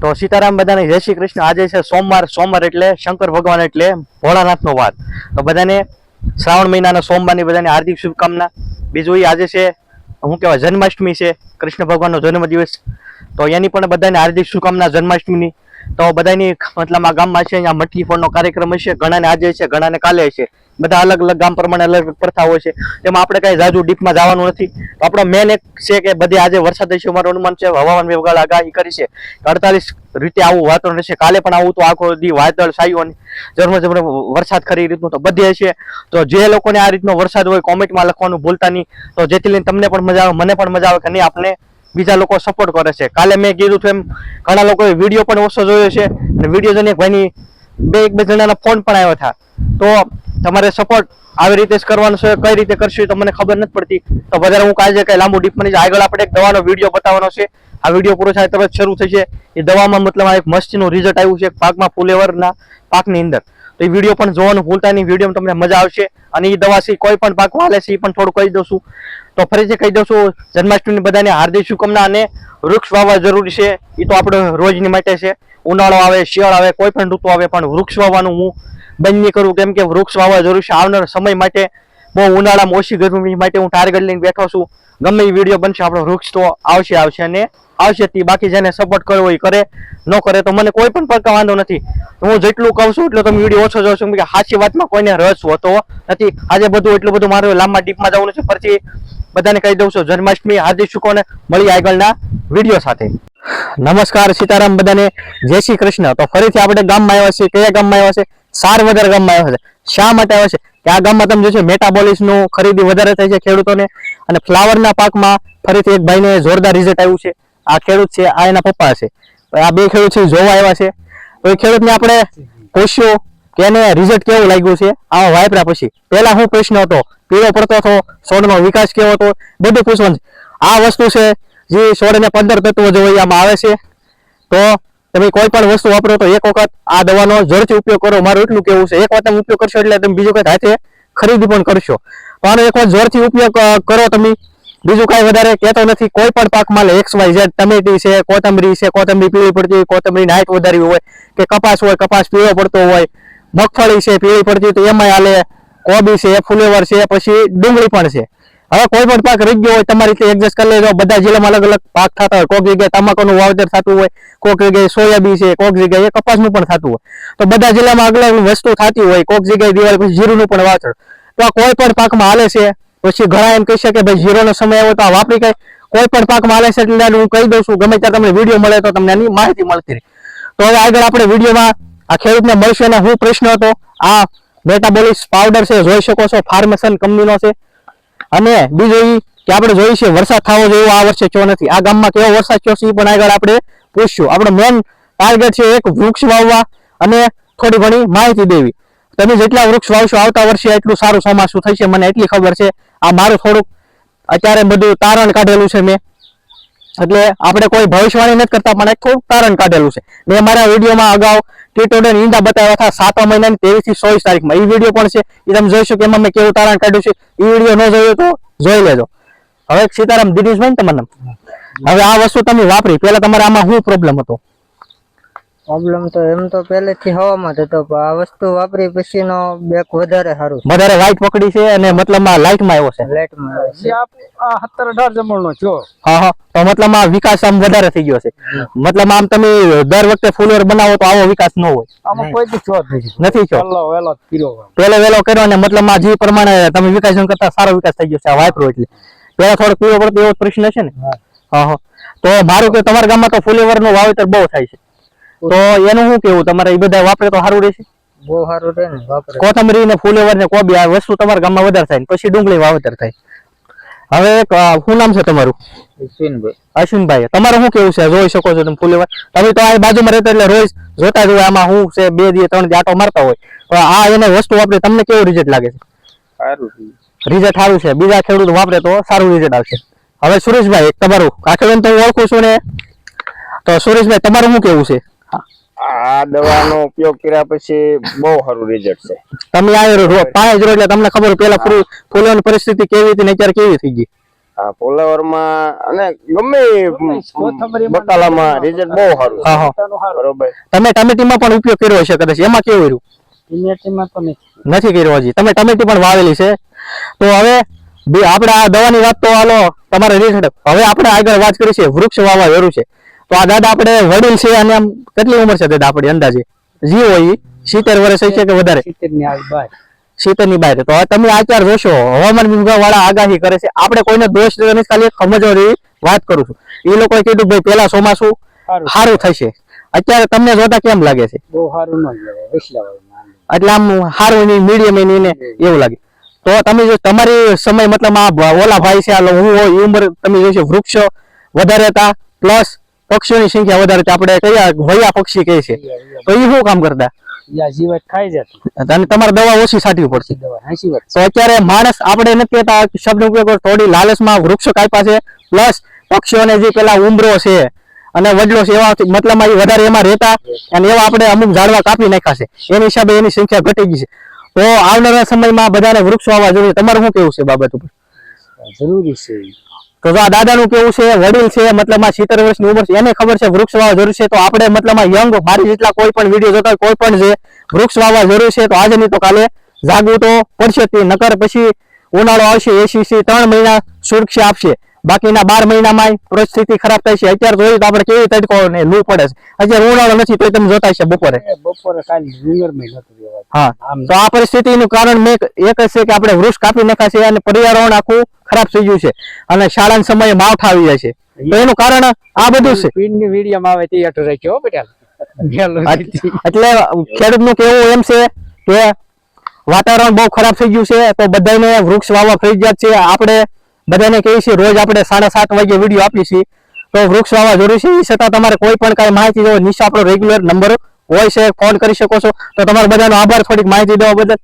તો સીતારામ બધાને જય શ્રી કૃષ્ણ. આજે છે સોમવાર સોમવાર એટલે શંકર ભગવાન એટલે ભોળાનાથનો વાર. તો બધાને શ્રાવણ મહિનાના સોમવારની બધાને હાર્દિક શુભકામના. બીજું એ આજે છે શું કહેવાય જન્માષ્ટમી છે, કૃષ્ણ ભગવાનનો જન્મદિવસ. તો એની પણ બધાને હાર્દિક શુભકામના જન્માષ્ટમીની. તો બધાની મતલબ આ ગામમાં છે, અહીંયા મટકી ફોડનો કાર્યક્રમ હશે, ઘણાને આજે છે, ઘણાને કાલે છે. બધા અલગ અલગ ગામ પ્રમાણે અલગ અલગ પ્રથા હોય છે. તેમાં આપણે કઈ જાજુ ડીપમાં જવાનું નથી. આપણો મેન એક છે કે બધી આજે વરસાદ હશે, અમારું અનુમાન છે, હવામાન વિભાગ આગાહી કરી છે અડતાલીસ રીતે આવું વાતાવરણ રહેશે કાલે પણ આવું તો આખો દી વાદળ છાયું અને ઝરમર વરસાદ ખરી રીતનું તો બધે છે તો જે લોકોને આ રીતનો વરસાદ હોય કોમેન્ટમાં લખવાનું ભૂલતા નહીં. તો જેથી લઈને તમને પણ મજા આવે, મને પણ મજા આવે કે નહીં આપણે બીજા લોકો સપોર્ટ કરે છે. કાલે મેં કીધું હતું એમ, ઘણા લોકોએ વીડિયો પણ ઓછો જોયો છે અને વીડિયો જોઈને ભાઈની બે એક બે જણાના ફોન પણ આવ્યા હતા. તો તમારે સપોર્ટ આવી રીતે જ કરવાનો છે, કઈ રીતે કરશું તો મને ખબર નથી પડતી. તો વધારે હું કાલે કઈ લાંબુ ડીપમાં નહીં આગળ આપણે એક દવાનો વીડિયો બતાવવાનો છે. આ વીડિયો પૂરો થાય તરત શરૂ થશે. એ દવામાં મતલબ આ એક મસ્તીનું રિઝલ્ટ આવ્યું છે પાકમાં ફુલેવરના પાકની અંદર. તો એ વીડિયો પણ જોવાનું ભૂલતા નહીં. વીડિયો તમને મજા આવશે. અને એ દવાથી કોઈ પણ પાક વાલે છે એ પણ થોડું કહી દઉં છું. તો ફરીથી કહી દઉં છું જન્માષ્ટમી બધાને હાર્દિક શુભકામના અને વૃક્ષ વાવવા જરૂરી છે. એ તો આપણે રોજની માટે છે. ઉનાળો આવે, શિયાળ આવે, કોઈ પણ ઋતુ આવે, પણ વૃક્ષ વાવવાનું હું બંધ નહીં કરું. કેમ કે વૃક્ષ વાવવા જરૂરી છે. આવનાર સમય માટે બહુ ઉનાળામાં ઓછી ગરમી માટે હું ટાર્ગેટ લઈને બેઠો છું. ગમે એ વીડિયો બનશે, આપણો વૃક્ષ તો આવશે આવશે અને આવશે તે બાકી જેને સપોર્ટ કરવો એ કરે, ન કરે તો મને કોઈ પણ પ્રકાર વાંધો નથી. હું જેટલું કહું છું એટલો તમે વીડિયો ઓછો જોશો કે સાચી વાતમાં કોઈને રસ હોતો નથી. આજે બધું એટલું બધું મારે લાંબા ડીપમાં જવાનું છે પછી બધાને કહી દઉં છું, જન્માષ્ટમી, હાર્દિક શુકોને મળી આગળના વીડિયો સાથે. નમસ્કાર સીતારામ બધાને. જય શ્રી કૃષ્ણ. તો ફરીથી આપણે ગામમાં આવ્યા છીએ. કયા ગામમાં આવ્યા છે? સારવદર ગામમાં આવ્યા છે. શા માટે આવે છે? કે આ ગામમાં તમે જોશો મેટાબોલિસનું ખરીદી વધારે થાય છે ખેડૂતોને. અને ફ્લાવરના પાકમાં ફરીથી એક ભાઈને જોરદાર રિઝલ્ટ આવ્યું છે. આ ખેડૂત છે, આ એના પપ્પા છે. આ બે ખેડૂત છે જોવા આવ્યા છે. તો એ ખેડૂતને આપણે પૂછ્યું કે એને રિઝલ્ટ કેવું લાગ્યું છે? આ વાપર્યા પછી. પહેલા હું પ્રશ્ન હતો, પીળો પડતો હતો છોડનો વિકાસ કેવો હતો? બધું પૂછવાનું આ વસ્તુ છે, જે છોડને પંદર તત્વો જોઈએ આમાં આવે છે. તો તમે કોઈ પણ વસ્તુ વાપરો તો એક વખત આ દવાનો ઝડપથી ઉપયોગ કરો. મારું એટલું કેવું છે. એક વખત તમે ઉપયોગ કરશો એટલે તમે બીજું કઈ હાથે ખરીદી પણ કરશો. તો આનો એક વખત ઝડપથી ઉપયોગ કરો તમે. બીજું કાંઈ વધારે કહેતો નથી. કોઈ પણ પાકમાં એક્સ વાય ઝેડ ટમેટી છે, કોથમરી છે, કોથમરી પીળી પડતી હોય કોથમરી નાઇટ વધારી હોય, કે કપાસ હોય, કપાસ પીળો પડતો હોય, મગફળી છે, પીળી પડતી હોય, તો એમાંય હાલે. કોબી છે, ફુલેવર છે, પછી ડુંગળી પણ છે. હવે કોઈ પણ પાક રહી ગયો હોય, તમારી રીતે એડજસ્ટ કરી લેજો. બધા જિલ્લામાં અલગ અલગ પાક થતા હોય. કોઈક જગ્યાએ તમાકુનું વાવેતર થતું હોય કોઈક જગ્યાએ સોયાબીન છે કોઈક જગ્યાએ કપાસનું પણ થતું હોય. તો બધા જિલ્લામાં અલગ અલગ વસ્તુ થતી હોય કોઈક જગ્યાએ દિવાળી પછી જીરુનું પણ વાવેતર. તો આ કોઈ પણ પાકમાં હાલે છે, પછી ઘણા એમ કહી શકે ભાઈ જીરોનો સમય આવ્યો તો આ વાપરી કઈ. કોઈ પણ પાકમાં હાલે છે એટલે હું કહી દઉં છું, ગમે ત્યારે તમને વીડિયો મળે તો તમને એની માહિતી મળતી રહે. તો હવે આગળ આપણે વિડીયોમાં આ ખેડૂતને મળશે અને હું પ્રશ્ન હતો. આ મેટાબોલિસ પાવડર છે, જોઈ શકો છો ફાર્મેસન કંપનીનો છે. અને બીજું કે આપણે જોઈ છે વરસાદ થવો જોઈએ આ વર્ષે થયો નથી. આ ગામમાં કેવો વરસાદ થયો છે એ પણ આગળ આપણે પૂછશું. આપણો મેન ટાર્ગેટ છે એક વૃક્ષ વાવવા અને થોડી ઘણી માહિતી દેવી. તમે જેટલા વૃક્ષ વાવશો આવતા વર્ષે એટલું સારું ચોમાસું થશે, મને એટલી ખબર છે. આ મારું થોડુંક અત્યારે બધું તારણ કાઢેલું છે મેં. એટલે આપણે કોઈ ભવિષ્યવાણી નથી કરતા, પણ એક થોડુંક તારણ કાઢેલું છે. મેં મારા વિડીયોમાં અગાઉ ટીટોડે ઈંડા બતાવ્યા હતા. સાતમા મહિનાની ત્રેવીસથી ચોવીસ તારીખમાં. એ વીડિયો પણ છે. એ તમે જોઈશું કે એમાં મેં કેવું તારણ કાઢ્યું છે. એ વીડિયો ન જોયો તો જોઈ લેજો. હવે સીતારામ દિનેશભાઈ ને તમારે હવે આ વસ્તુ તમે વાપરી. પેલા તમારે આમાં શું પ્રોબ્લેમ હતો? પ્રોબ્લેમ તો એમ તો પહેલેથી હવામાં જ હતો પણ આ વસ્તુ વાપરી પછીનો બેક વધારે સારું છે. વધારે લાઈટ પકડી છે અને મતલબમાં લાઈટમાં આવ્યો છે. લાઇટમાં આવે છે. જે આપ આ સત્તર અઢાર જમણનો છો? હા હા. તો મતલબમાં વિકાસ આમ વધારે થઈ ગયો છે. મતલબ આમ તમે દર વખતે ફૂલવેર બનાવો તો આવો વિકાસ ન હોય. આમાં કોઈ દી છો નથી. નથી પહેલો વહેલો કર્યો. પેલો વેલો કર્યો ને મતલબમાં જે પ્રમાણે તમે વિકાસ કરતા સારો વિકાસ થઈ ગયો છે આ વાપરો એટલે. પેલા થોડો પીળો પડતો એવો પ્રશ્ન છે ને? હા. હા તો મારું કે તમારા ગામમાં તો ફુલેવરનું વાવેતર બહુ થાય છે. તો એનું શું કેવું તમારે એ બધા વાપરે તો સારું રહેશે. બહુ સારું રહે ને વાપરે. કોથમરી ને ફૂલેવર ને કોબી આ વસ્તુ તમારા ગામમાં વધારે થાય પછી ડુંગળી વાવેતર થાય. હવે શું નામ છે તમારું? અશ્વિનભાઈ. અશ્વિનભાઈ તમારે શું કેવું છે? જોઈ શકો છો તમે ફૂલેવર. તમે તો આ બાજુમાં રહેતા એટલે રોજ જોતા જ હોય આમાં શું છે બે દિવસ ત્રણ દિવસ આટો મારતા હોય. તો આ એને વસ્તુ વાપરી તમને કેવું રિઝલ્ટ લાગે છે? સારું રિઝલ્ટ સારું છે. બીજા ખેડૂત વાપરે તો સારું રિઝલ્ટ આવશે. હવે સુરેશભાઈ તમારું. કાઠેડન તો હું ઓળખું છું ને. તો સુરેશભાઈ તમારું શું કેવું છે? આ દવાનો ઉપયોગ કર્યા પછી બહુ સારું રિઝલ્ટ છે. તમે આવ્યો રો- પાંચ જ રહો એટલે તમને ખબર પેલા ફૂલ ફૂલોની પરિસ્થિતિ કેવી હતી ને અત્યારે કેવી થઈ ગઈ? આ ફોલોવરમાં અને ગમે બકાલામાં રિઝલ્ટ બહુ સારું હા હા. બરોબર. તમે ટમેટીમાં પણ ઉપયોગ કર્યો હશે કદાચ એમાં કેવું રહ્યું? ઇન્ડિયામાં તો નથી. નથી કર્યો હજી. તમે ટમેટી પણ વાવેલી છે. તો હવે આપડે આપણે આ દવાની વાત તો હાલો તમારે રિઝલ્ટ હવે આપણે આગળ વાત કરી છે વૃક્ષ વાવવા જરૂર છે. તો આ દાદા આપણે વડીલ છે અને આમ કેટલી ઉંમર છે દાદા આપણી અંદાજે? જીવો હોય સિત્તેર વર્ષ છે કે વધારે? સિત્તેરની બહાર તો તમે આચાર જોશો હવામાન વિભાગ વાળા આગાહી કરે છે. આપણે કોઈને દોષ નથી ખાલી સમજવાની વાત કરું છું. એ લોકોએ કીધું ભાઈ પેલા ચોમાસું સારું. થશે. અત્યારે તમને જોતા કેમ લાગે છે? બહુ સારું ન એટલે આમ સારું નહીં મીડિયમ એની ને એવું લાગે. તો તમે જો તમારી સમય મતલબ આ ઓલા ભાઈ છે આ હું હોય એ ઉંમર તમે જોશો વૃક્ષો વધારે હતા પ્લસ પક્ષીઓની સંખ્યા વધારે આપણે કયા વયા પક્ષી કહે છે. તો એ શું કામ કરતા? યા ખાઈ જતી અને તમારે દવા ઓછી છાંટવી પડશે. તો અત્યારે માણસ આપણે નથી કહેતા શબ્દ ઉપયોગ થોડી લાલચમાં વૃક્ષો કાપ્યા છે પ્લસ પક્ષીઓને જે પેલા ઉંબરો છે અને વડલો છે એવા મતલબમાં એ વધારે એમાં રહેતા અને એવા આપણે અમુક ઝાડવા કાપી નાખ્યા છે. એની હિસાબે એની સંખ્યા ઘટી ગઈ છે. તો આવનારા સમયમાં બધાને વૃક્ષો આવવા જોઈએ. તમારું શું કેવું છે બાબત ઉપર? જરૂરી છે તો જો આ દાદાનું કેવું છે, વડીલ છે, મતલબ આ સિત્તેર વર્ષની ઉંમર છે, એને ખબર છે વૃક્ષ વાવવા જરૂર છે, તો આપણે મતલબ આ યંગ, મારી જેટલા કોઈ પણ વીડિયો જોતા કોઈ પણ છે વૃક્ષ વાવવા જરૂર છે, તો આજે નહીં તો કાલે જાગવું તો પડશે તે. નકર પછી ઉનાળો આવશે એસી, ત્રણ મહિના સુરક્ષા આપશે બાકીના બાર મહિનામાં પરિસ્થિતિ ખરાબ થાય છે. અત્યારે જોઈએ તો આપણે કેવી તડકો ને લૂ પડે છે. અત્યારે ઉનાળો નથી તો તમે જોતા છે બપોરે. બપોરે. હા. તો આ પરિસ્થિતિનું કારણ મેં એક જ છે કે આપણે વૃક્ષ કાપી નાખ્યા છે અને પર્યાવરણ આખું ખરાબ થઈ ગયું છે. અને શાળાના સમયે માવઠા આવી જાય છે. તો એનું કારણ આ બધું છે. એટલે ખેડૂત આવે તે અટો રાખ્યો બેટા. એટલે ખેડૂતનું કેવું એમ છે કે વાતાવરણ બહુ ખરાબ થઈ ગયું છે. તો બધાને વૃક્ષ વાવવા ફરજિયાત છે. આપણે બધાને કહીએ છીએ રોજ આપણે સાડા સાત વાગે વીડિયો આપીએ છીએ. તો વૃક્ષ વાવવા જરૂરી છે, એ છતાં તમારે કોઈ પણ કાંઈ માહિતી જો નીચે આપણો રેગ્યુલર નંબર હોય છે ફોન કરી શકો છો. તો તમારો બધાનો આભાર, થોડીક માહિતી દેવા બદલ.